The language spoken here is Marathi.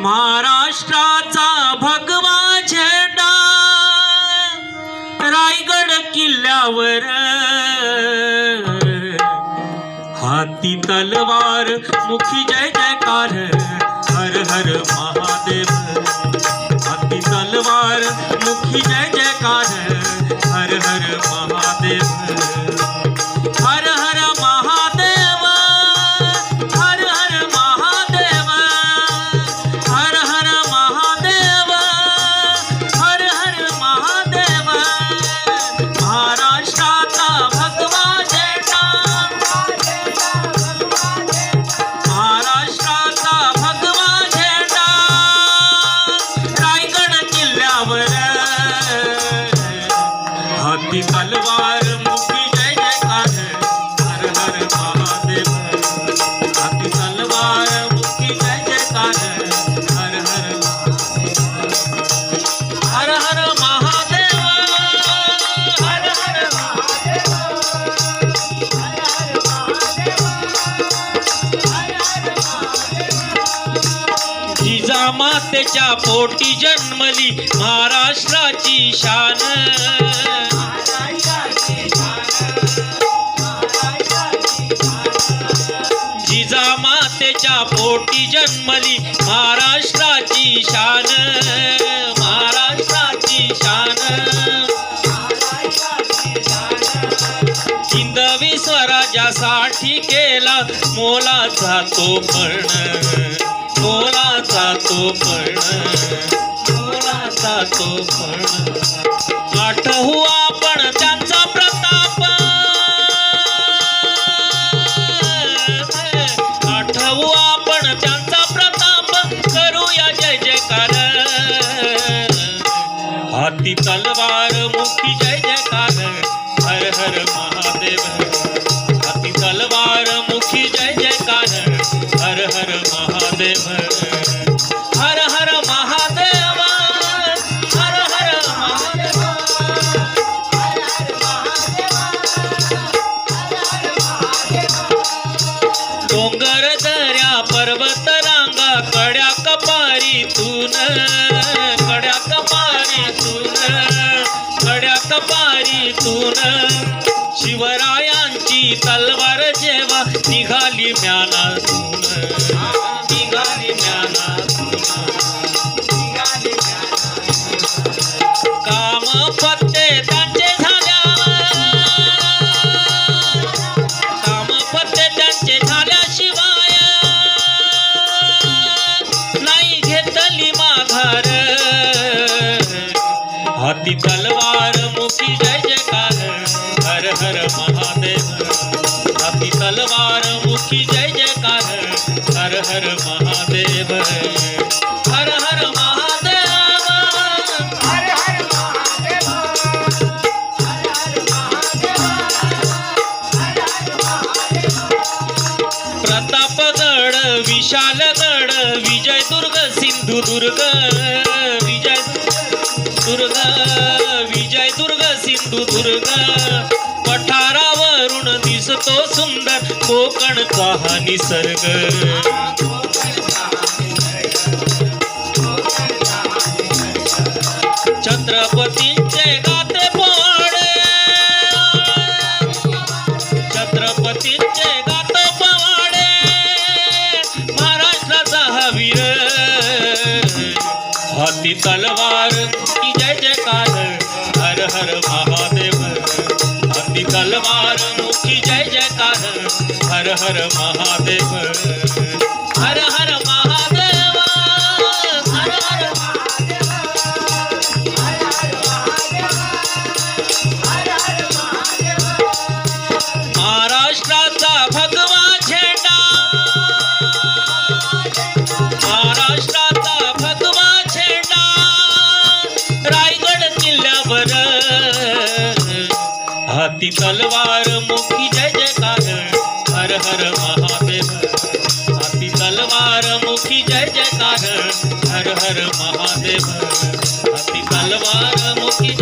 महाराष्ट्राचा भगवा झेंडा. रायगड किल्ल्यावर. हाती तलवार मुखी जय जयकार. हर हर महादेव. हाती तलवार मुखी जय जयकार. हर हर महादेव हाती तलवार मुखी जय जयकार हर हर महादेव. हाती तलवार जय जयकार हर हर हर हर महादेव. हर हर जिजामातेच्या पोटी जन्मली महाराष्ट्राची शान. जिजामातेच्या पोटी जन्मली. महाराष्ट्राची शान महाराष्ट्राची शान. हिंदवी स्वराज्यासाठी केला मोलाचा तो पण मोलाचा तो पण मोलाचा तो पण आठवू आपण त्या हाती तलवार मुखी जय जयकार, हर हर महादेव। हाती तलवार मुखी जय जयकार, हर हर महादेव। हर हर महादेव, हर हर महादेव। डोंगर दऱ्या पर्वत रांगा कड्या कपारीतून कड्या कड्या कपारीतून शिवरायांची तलवार जेव्हा निघाली म्यानातून. निघाली म्यानातून. काम पत्ते त्यांचे झाल्या काम पत्ते त्यांचे झाल्याशिवाय नाही घेतली माघार. हाती मुखी जय जयकार हर हर महादेव। हाती तलवार मुखी जय जयकार हर हर महादेव। हर हर महादेव। प्रतापगड विशालगड विजयदुर्ग सिंधुदुर्ग। विजय दुर्ग विजयदुर्ग सिंधुदुर्ग पठारावरून दिसतो सुंदर कोकणचा हा निसर्ग. छत्रपतींचे गाते पाडे. छत्रपतींचे गातो पाडे. महाराष्ट्राचा हा वीर हाती तलवार हर महादेव। अति तलवार मुखी जय जयकार। हर हर महादेव। हर हर हाती तलवार मुखी जय जयकार हर हर महादेव। हाती तलवार मुखी जय जयकार हर हर महादेव। हाती तलवार मुखी